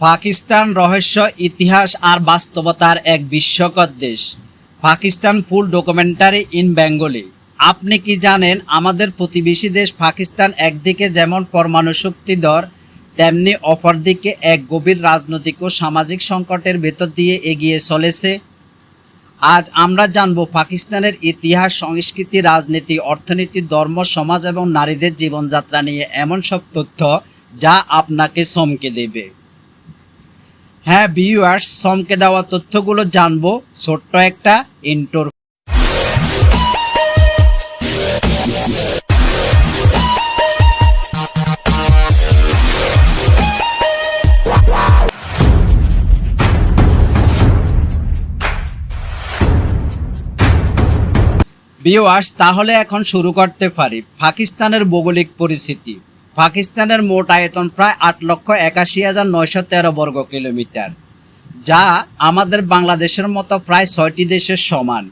পাকিস্তান রহস্য, ইতিহাস আর বাস্তবতার এক বিশ্বকর দেশ। Pakistan full documentary in Bengali. আপনি কি জানেন, আমাদের প্রতিবেশী দেশ পাকিস্তান একদিকে যেমন পরমাণু শক্তিধর তেমনি অপরদিকে এক গভীর রাজনৈতিক ও সামাজিক সংকটের ভেতর দিয়ে এগিয়ে চলেছে। আজ আমরা জানব পাকিস্তানের ইতিহাস, সংস্কৃতি, রাজনীতি, অর্থনীতি, ধর্ম, সমাজ এবং নারীদের জীবনযাত্রা নিয়ে এমন সব তথ্য যা আপনাকে চমকে দেবে। হ্যাঁ ভিউয়ার্স, সমকে দেওয়া তথ্যগুলো জানব। ছোট্ট একটা ইন্টোর ভিউয়ার্স, তাহলে এখন শুরু করতে পারি। পাকিস্তানের ভৌগোলিক পরিস্থিতি। পাকিস্তানের মোট আয়তন প্রায় আট লক্ষ একাশি হাজার নয়শো তেরো বর্গ কিলোমিটার, যা আমাদের বাংলাদেশের মতো প্রায় ছয়টি দেশের সমান।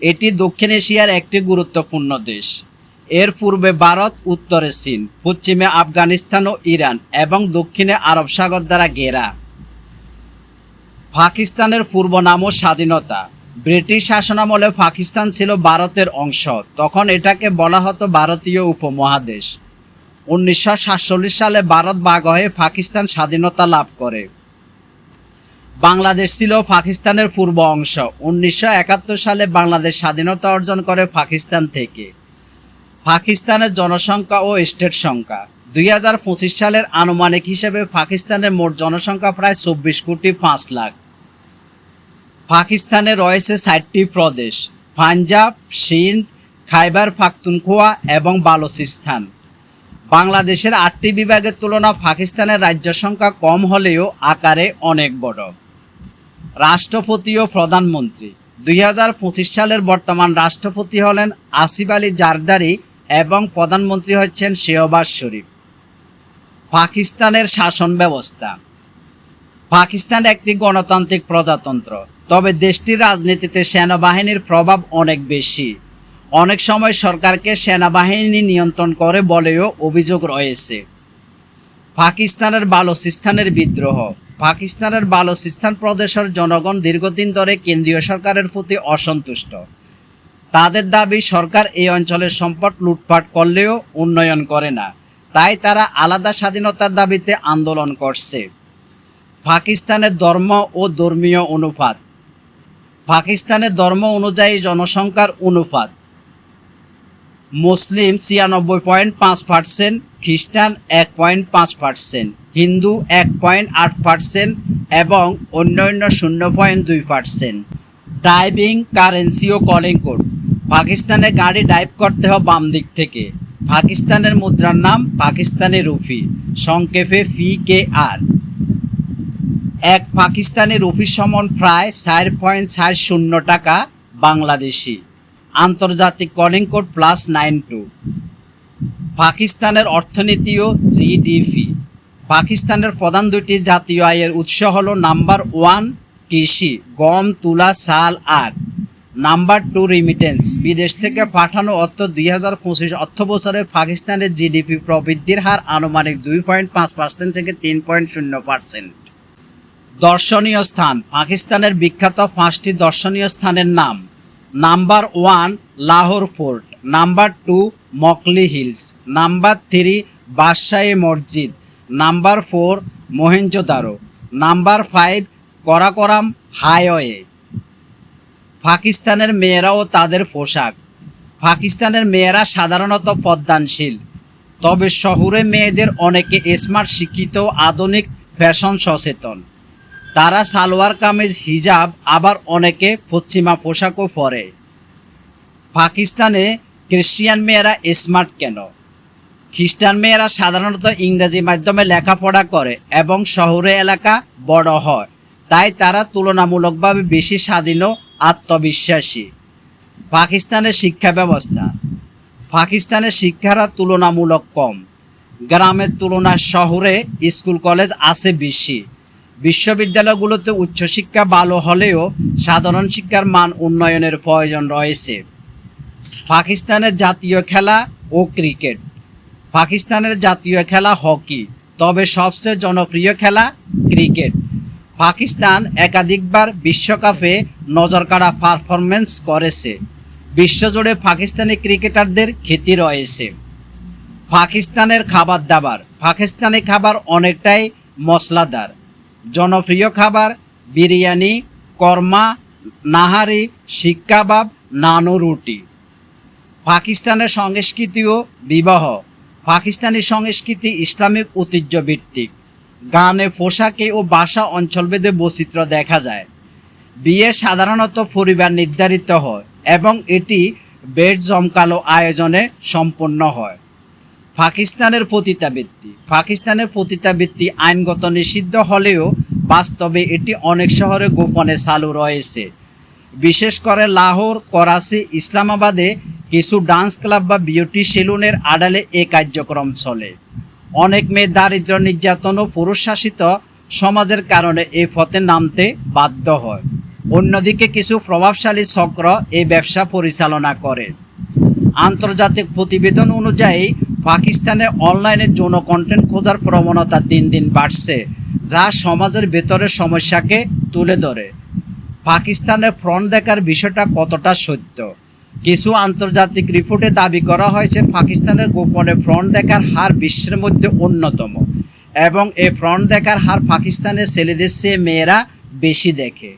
এটি দক্ষিণ এশিয়ার একটি গুরুত্বপূর্ণ দেশ। এর পূর্বে ভারত, উত্তরে চীন, পশ্চিমে আফগানিস্তান ও ইরান এবং দক্ষিণে আরব সাগর দ্বারা ঘেরা। পাকিস্তানের পূর্ব নামও স্বাধীনতা। ব্রিটিশ শাসনামলে পাকিস্তান ছিল ভারতের অংশ, তখন এটাকে বলা হতো ভারতীয় উপমহাদেশ। উনিশশো সাতচল্লিশ সালে ভারত ভাগ হয়ে পাকিস্তান স্বাধীনতা লাভ করে। বাংলাদেশ ছিল পাকিস্তানের পূর্ব অংশ। উনিশশো একাত্তর সালে বাংলাদেশ স্বাধীনতা অর্জন করে পাকিস্তান থেকে। পাকিস্তানের জনসংখ্যা ও স্টেট সংখ্যা। দুই হাজার পঁচিশ সালের আনুমানিক হিসেবে পাকিস্তানের মোট জনসংখ্যা প্রায় চব্বিশ কোটি পাঁচ লাখ। পাকিস্তানে রয়েছে ষাটটি প্রদেশ। পাঞ্জাব, সিন্ধ, খাইবার, পাখতুনখোয়া এবং বালুচিস্তান। বাংলাদেশের আটটি বিভাগের তুলনা পাকিস্তানের রাজ্য সংখ্যা কম হলেও আকারে অনেক বড়। রাষ্ট্রপতি ও প্রধানমন্ত্রী। দুই হাজার পঁচিশ সালের বর্তমান রাষ্ট্রপতি হলেন আসিফ আলী জারদারি এবং প্রধানমন্ত্রী হচ্ছেন শেহবাজ শরীফ। পাকিস্তানের শাসন ব্যবস্থা। পাকিস্তান একটি গণতান্ত্রিক প্রজাতন্ত্র, তবে দেশটির রাজনীতিতে সেনাবাহিনীর প্রভাব অনেক বেশি। অনেক সময় সরকারকে সেনাবাহিনী নিয়ন্ত্রণ করে বলেও অভিযোগ রয়েছে। পাকিস্তানের বালুচিস্তানের বিদ্রোহ। পাকিস্তানের বালুচিস্তান প্রদেশের জনগণ দীর্ঘদিন ধরে কেন্দ্রীয় সরকারের প্রতি অসন্তুষ্ট। তাদের দাবি, সরকার এই অঞ্চলের সম্পদ লুটপাট করলেও উন্নয়ন করে না। তাই তারা আলাদা স্বাধীনতার দাবিতে আন্দোলন করছে। পাকিস্তানের ধর্ম ও ধর্মীয় অনুপাত। পাকিস্তানের ধর্ম অনুযায়ী জনসংখ্যার অনুপাত। মুসলিম ছিয়ানব্বই পয়েন্ট পাঁচ পার্সেন্ট, খ্রিস্টান এক পয়েন্ট পাঁচ পার্সেন্ট, হিন্দু এক পয়েন্ট আট পার্সেন্ট এবং অন্যান্য শূন্য পয়েন্ট দুই পার্সেন্ট। ড্রাইভিং কারেন্সি ও কলিং কোড পাকিস্তানে গাড়ি ড্রাইভ করতে হয় বাম দিক থেকে। পাকিস্তানের মুদ্রার নাম পাকিস্তানি রুফি সংক্ষেপে ফি কে আর এক পাকিস্তানি রুপির সমান প্রায় চার পয়েন্ট চার শূন্য টাকা বাংলাদেশি। আন্তর্জাতিক calling code plus nine two পাকিস্তানের অর্থনীতি ও জিডিপি পাকিস্তানের প্রধান দুটি জাতীয় আয়ের উৎস হল নাম্বার ওয়ান কৃষি, গম, তুলা সাল আখ। নাম্বার টু রিমিটেন্স বিদেশ থেকে পাঠানো অর্থ দুই হাজার পঁচিশ অর্থ বছরে পাকিস্তানের জিডিপি প্রবৃদ্ধির হার আনুমানিক দুই পয়েন্ট পাঁচ পার্সেন্ট থেকে তিন পয়েন্ট শূন্য পার্সেন্ট। দর্শনীয় স্থান। পাকিস্তানের বিখ্যাত পাঁচটি দর্শনীয় স্থানের নাম। Number one, Lahore fort. Number two, Makli hills. Number three, Badshahi Masjid. Number four, Mohenjodaro. Number five, Karakoram highway. পাকিস্তানের মেয়েরা ও তাদের পোশাক। পাকিস্তানের মেয়েরা সাধারণত পদ্মানশীল। তবে শহুরে মেয়েদের অনেকে স্মার্ট, শিক্ষিত, আধুনিক, ফ্যাশন সচেতন। তারা সালোয়ার কামিজ, হিজাব, আবার অনেকে পশ্চিমা পোশাকও পরে। পাকিস্তানে খ্রিস্টিয়ান মেয়েরা স্মার্ট কেন? খ্রিস্টান মেয়েরা সাধারণত ইংরেজি মাধ্যমে লেখাপড়া করে এবং শহরে এলাকা বড় হয়, তাই তারা তুলনামূলকভাবে বেশি স্বাধীন আত্মবিশ্বাসী। পাকিস্তানের শিক্ষা ব্যবস্থা। পাকিস্তানের শিক্ষারা তুলনামূলক কম। গ্রামের তুলনায় শহরে স্কুল, কলেজ আছে বেশি। বিশ্ববিদ্যালয়গুলোতে উচ্চশিক্ষা ভালো হলেও সাধারণ শিক্ষার মান উন্নয়নের প্রয়োজন রয়েছে। পাকিস্তানের জাতীয় খেলা ও ক্রিকেট। পাকিস্তানের জাতীয় খেলা হকি, তবে সবচেয়ে জনপ্রিয় খেলা ক্রিকেট। পাকিস্তান একাধিকবার বিশ্বকাপে নজরকাড়া পারফরমেন্স করেছে। বিশ্বজুড়ে পাকিস্তানি ক্রিকেটারদের খ্যাতি রয়েছে। পাকিস্তানের খাবার দাবার। পাকিস্তানি খাবার অনেকটাই মশলাদার জনপ্রিয় খাবার বিরিয়ানি, কর্মা, নাহারি শিক কাবাব, নানু রুটি। পাকিস্তানের সংস্কৃতি ও বিবাহ। পাকিস্তানি সংস্কৃতি ইসলামিক ঐতিহ্য ভিত্তিক। গানে, পোশাকে ও ভাষা অঞ্চলভেদে বৈচিত্র্য দেখা যায়। বিয়ে সাধারণত পরিবার নির্ধারিত হয় এবং এটি বেশ জমকালো আয়োজনে সম্পন্ন হয়। পাকিস্তানের পতিতাবৃত্তি। পাকিস্তানের পতিতাবৃত্তি আইনগত নিষিদ্ধ হলেও বাস্তবে এটি অনেক শহরে গোপনে চালু রয়েছে। বিশেষ করে লাহোর, করাচি, ইসলামাবাদে কিছু ডান্স ক্লাব বা বিউটি সেলুনের আড়ালে এ কার্যক্রম চলে। অনেক মেয়ে দারিদ্র নির্যাতন ও পুরুষ শাসিত সমাজের কারণে এই পথে নামতে বাধ্য হয়। অন্যদিকে কিছু প্রভাবশালী চক্র এই ব্যবসা পরিচালনা করে। আন্তর্জাতিক প্রতিবেদন অনুযায়ী পাকিস্তানে অনলাইনে যৌন কন্টেন্ট খোঁজার প্রবণতা দিন দিন বাড়ছে, যা সমাজের ভেতরের সমস্যাকে তুলে ধরে। পাকিস্তানে ফ্রন্ট দেখার বিষয়টা কতটা সত্য? কিছু আন্তর্জাতিক রিপোর্টে দাবি করা হয়েছে, পাকিস্তানের গোপনে ফ্রন্ট দেখার হার বিশ্বের মধ্যে অন্যতম এবং এ ফ্রন্ট দেখার হার পাকিস্তানের ছেলেদের চেয়ে মেয়েরা বেশি দেখে।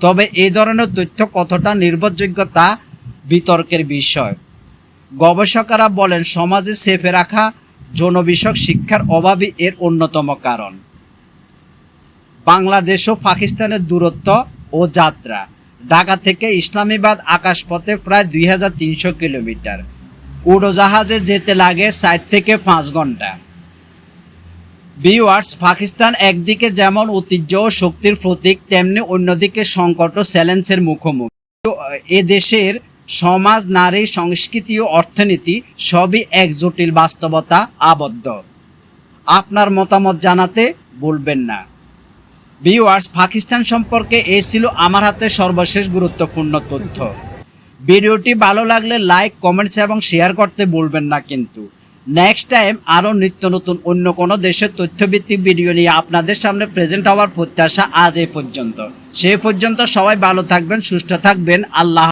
তবে এই ধরনের তথ্য কতটা নির্ভরযোগ্য তা বিতর্কের বিষয়। গবেষকেরা বলেন, সমাজে সেফে রাখা যৌন বিষয়ক শিক্ষার অভাবই এর অন্যতম কারণ। বাংলাদেশ ও পাকিস্তানের দূরত্ব ও যাত্রা। ঢাকা থেকে ইসলামাবাদ আকাশপথে প্রায় দুই হাজার তিনশো কিলোমিটার। উড়োজাহাজে যেতে লাগে চার থেকে পাঁচ ঘণ্টা। বিওয়ার্স পাকিস্তান একদিকে যেমন ঐতিহ্য ও শক্তির প্রতীক, তেমনি অন্যদিকে সংকট ও চ্যালেঞ্জের মুখোমুখি। এ দেশের সমাজ, নারী, সংস্কৃতি ও অর্থনীতি সবই এক জটিল বাস্তবতা, আবদ্ধ। আপনার মতামত জানাতে ভুলবেন না। ভিউয়ার্স, পাকিস্তান সম্পর্কে এ ছিল আমার হাতে সর্বশেষ গুরুত্বপূর্ণ তথ্য। ভিডিওটি ভালো লাগলে লাইক, কমেন্টস এবং শেয়ার করতে ভুলবেন না কিন্তু। নেক্সট টাইম আরও নিত্য নতুন অন্য কোনো দেশের তথ্যভিত্তিক ভিডিও নিয়ে আপনাদের সামনে প্রেজেন্ট হওয়ার প্রত্যাশা আজ এই পর্যন্ত। সেই পর্যন্ত সবাই ভালো থাকবেন, সুস্থ থাকবেন। আল্লাহ